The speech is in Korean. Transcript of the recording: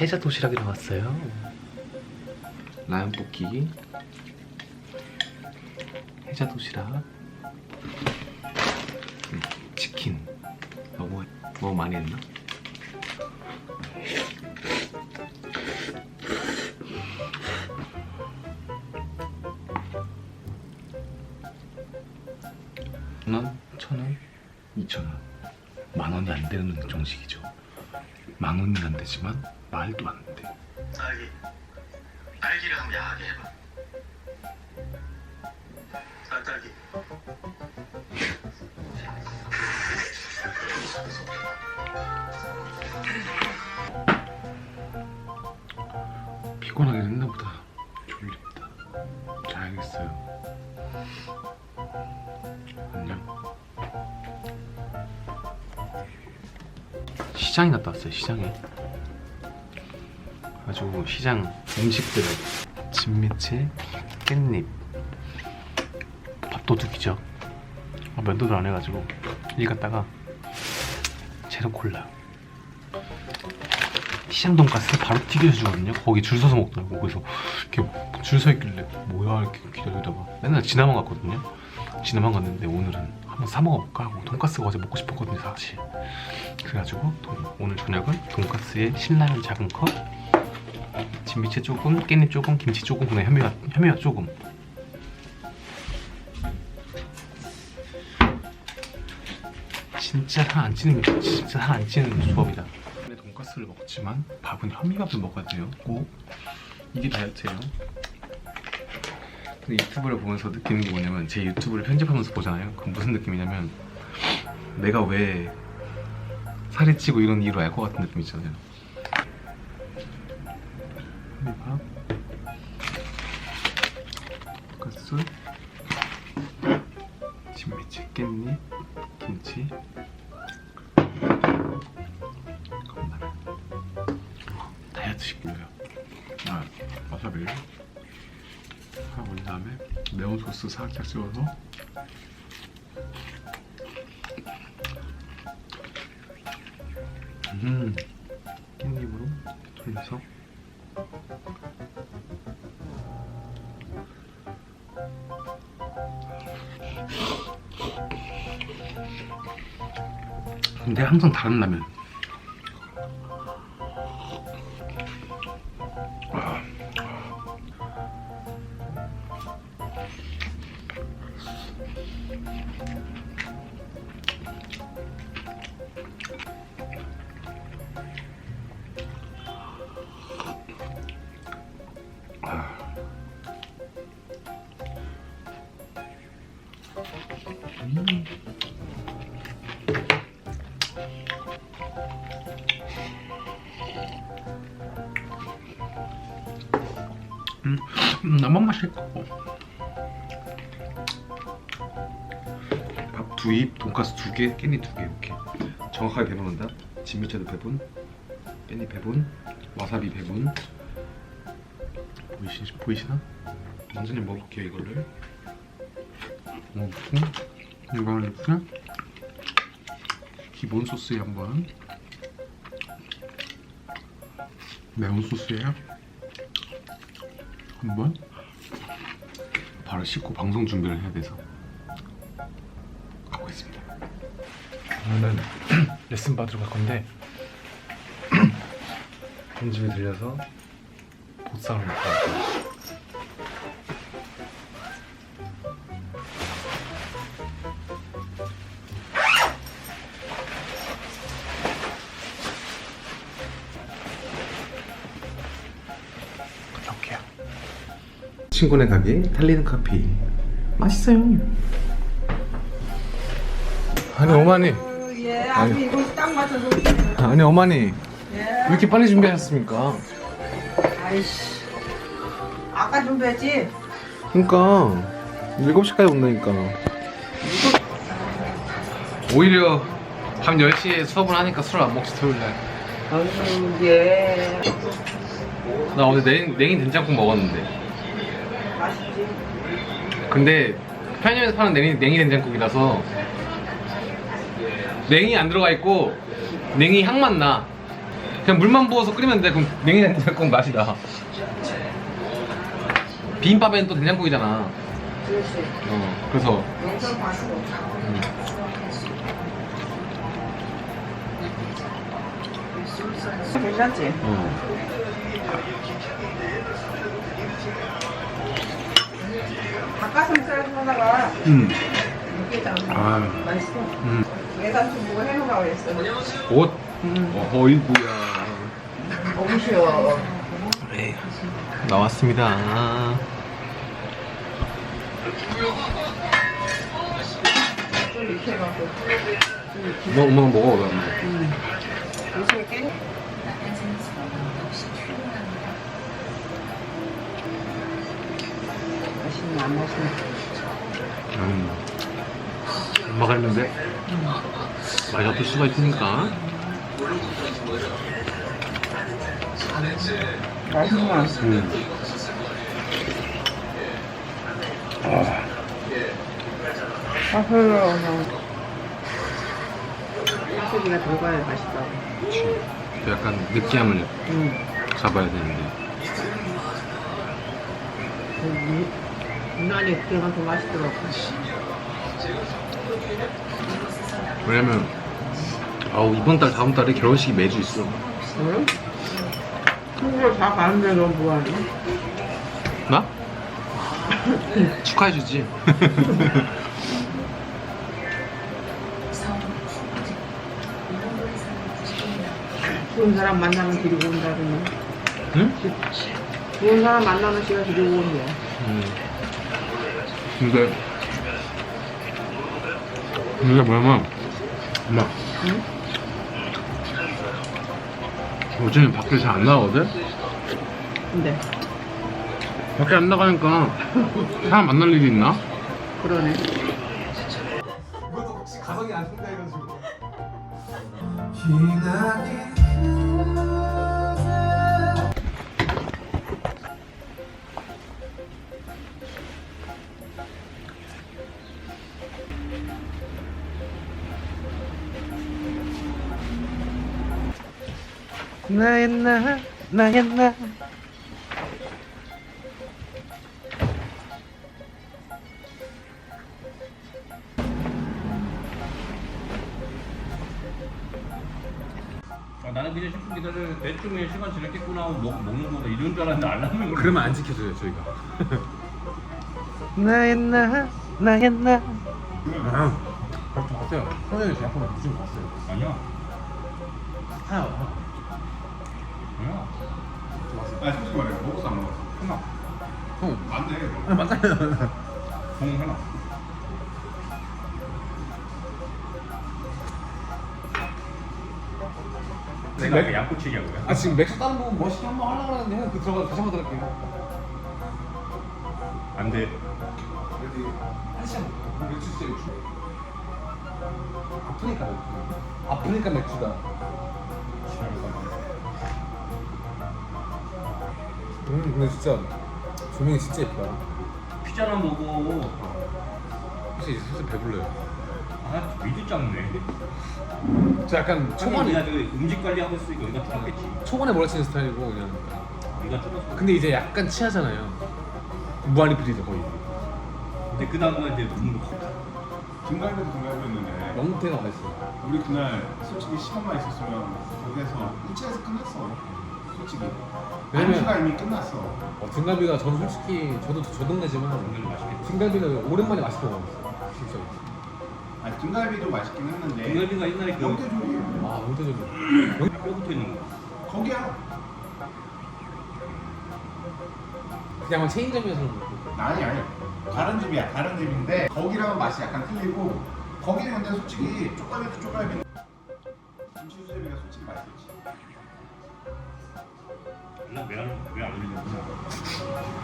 해자 도시락이라 왔어요. 라면 볶기. 해자 도시락. 음, 치킨. 너무 너무 많이 했나? 만 원, 천 원, 이천 원. 만 원이 안 되는 정식이죠. 만 원은 안 되지만 말도 안 돼. 딸기 딸기를 한번 야하게 해봐 쌀딸기 피곤하긴 했나 보다. 시장에 갔다 왔어요. 시장에. 아주 시장 음식들을 진미채, 깻잎, 밥도둑이죠. 아, 면도를 안 해가지고 일 갔다가 제로 콜라. 시장 돈가스 바로 튀겨서 주거든요. 거기 줄 서서 먹더라고. 그래서 이렇게 줄 서 있길래 뭐야 이렇게 기다리다가 맨날 지나만 갔거든요. 지나만 갔는데 오늘은 한번 사 먹어볼까 하고 돈가스가 어제 먹고 싶었거든요 사실. 그래가지고 돈- 오늘 저녁은 돈가스에 신라면 작은 컵, 진미채 조금, 깻잎 조금, 김치 조금, 그냥 현미가 현미가 조금. 진짜 살안 찌는 게 진짜 살안 찌는 조합이다. 돈가스를 먹지만 밥은 현미밥을 먹어야 돼요. 꼭 이게 다이어트예요. 근데 유튜브를 보면서 느끼는 게 뭐냐면 제 유튜브를 편집하면서 보잖아요. 그럼 무슨 느낌이냐면 내가 왜 살이 찌고 이런 이유를 알 것 같은 느낌 있잖아요. 현미밥, 돈가스, 진미채, 깻잎, 김치, 식료요. 아, 와사비를 하고 온 다음에 매운 소스 살짝 찍어서 음, 깻잎으로 돌려서 근데 항상 다른 라면 음, 음, 너무 맛있고 밥두 입, 돈가스 두 개, 깻잎 두 개 이렇게. 정확하게 배분한다. 진미채도 배분, 깻잎 배분, 와사비 배분. 보이시, 보이시나? 완전히 먹을게요 이거를. 먹고 이거를 이렇게 기본 소스에 한번? 매운 소스에 한번? 바로 씻고 방송 준비를 해야 돼서 오늘은 레슨 받으러 갈 건데 본집에 들려서 보쌈을 먹고 왔어요. 친구네 가게 달리는 커피 맛있어요. 아니 어머니, 예, 아주 이거 딱 맞춰서 오시네요. 아니 어머니 왜 예. 이렇게 빨리 준비하셨습니까? 아이씨. 아까 준비했지? 그러니까 7시까지 온다니까. 오히려 밤 10시에 수업을 하니까 술을 안 먹지 토요일 날. 아유, 예. 나 어제 냉, 냉이 된장국 먹었는데. 맛있지? 근데 편의점에서 파는 냉이, 냉이 된장국이라서 냉이 안 들어가 있고 냉이 향만 나. 그냥 물만 부어서 끓이면 돼. 그럼 냉장국 맛이 나. 비빔밥에는 또 된장국이잖아. 어, 그래서. 음. 괜찮지? 어. 닭가슴살 하다가 음. 이게 다 아. 맛있어. 음. 얘가 좀 뭐가 해놓으라고 그랬어. 옷. 음. 어, 어이구야. 너무 쉬워. 네. 나왔습니다. 좀 이렇게 해갖고. 엄마, 엄마가 먹어, 그러면. 음. 요즘에 깻 맛있네, 안 맛있네. 음. 엄마가 했는데 맛이 없을 수가 있으니까. 맛있구만. 음. 사슬로 사슬이가 들어가야 맛있다고. 그치. 약간 느끼함을 응. 잡아야 되는데. 유난히 들어가서 맛있더라고. 왜냐면 아우 이번 달 다음 달에 결혼식이 매주 있어. 응? 한국을 다 가는데 넌 뭐하니? 나? 축하해주지. 좋은 사람 만나면 데리고 온다더니. 응? 좋은 사람 만나면 씨가 데리고 온대. 음. 근데 근데 뭐냐면 엄마 응? 요즘에 밖에 잘 안 나가거든? 근데 밖에 안 나가니까 사람 만날 일이 있나? 그러네. 이것도 혹시 가성이 안 된다 해가지고 나의 나? 나의 나? 아, 나는 그냥 10분 기다려 대충 그냥 시간 지났겠구나 하고 먹, 먹는 거다 이런 줄 알았는데 알람을 그러면 안 지켜줘요 저희가. 나의 나? 나의 나? 아, 좀 봤어요 선생님 제 앞으로 좀 봤어요? 아니야 하나 아 솔직히 말해 먹었어 안 먹었어? 하나 형 안돼 아, 맞아요. 공 하나 내가 왜 양꼬치기 하고요? 아 지금 맥주 다른 부분 멋있게 한번 하려고 하는데 형그 들어가서 다시 한번 들을게요. 안돼. 한 시간 맥주 진짜 맥주 아프니까 맥주. 아프니까 맥주다 음 근데 진짜 조명이 진짜 예쁘다 피자나 먹어. 혹시 슬슬 배불러요. 아 미드 작네. 저 약간 초반에 그 음식 관리하고 있으니까 여기가 줄었겠지. 초반에 몰아치는 스타일이고 그냥. 여기가 줄었어. 근데 이제 약간 취하잖아요. 무한리 프리죠 거의. 근데 그 다음날 이제 먹는 거 등갈비도 등갈비였는데. 영태가 맛있어 우리 그날 솔직히 시간만 있었으면 거기에서. 일찍에서 끝났어 솔직히. 왜냐면- 안주가 이미 끝났어. 어, 등갈비가 전 솔직히 저도 저 동네지만 오늘 맛있겠지 등갈비는 오랜만에 맛있게 먹었어요 진짜 아니 등갈비도 맛있긴 했는데 등갈비가 옛날에 그 영대조리 아 영태적이 뼈 붙어 있는 거. 거기야 그냥 한 체인점에서 먹고 아니 아니. 다른 집이야 다른 집인데 거기랑은 맛이 약간 틀리고 거기는 근데 솔직히 쪽갈비도 쪽갈비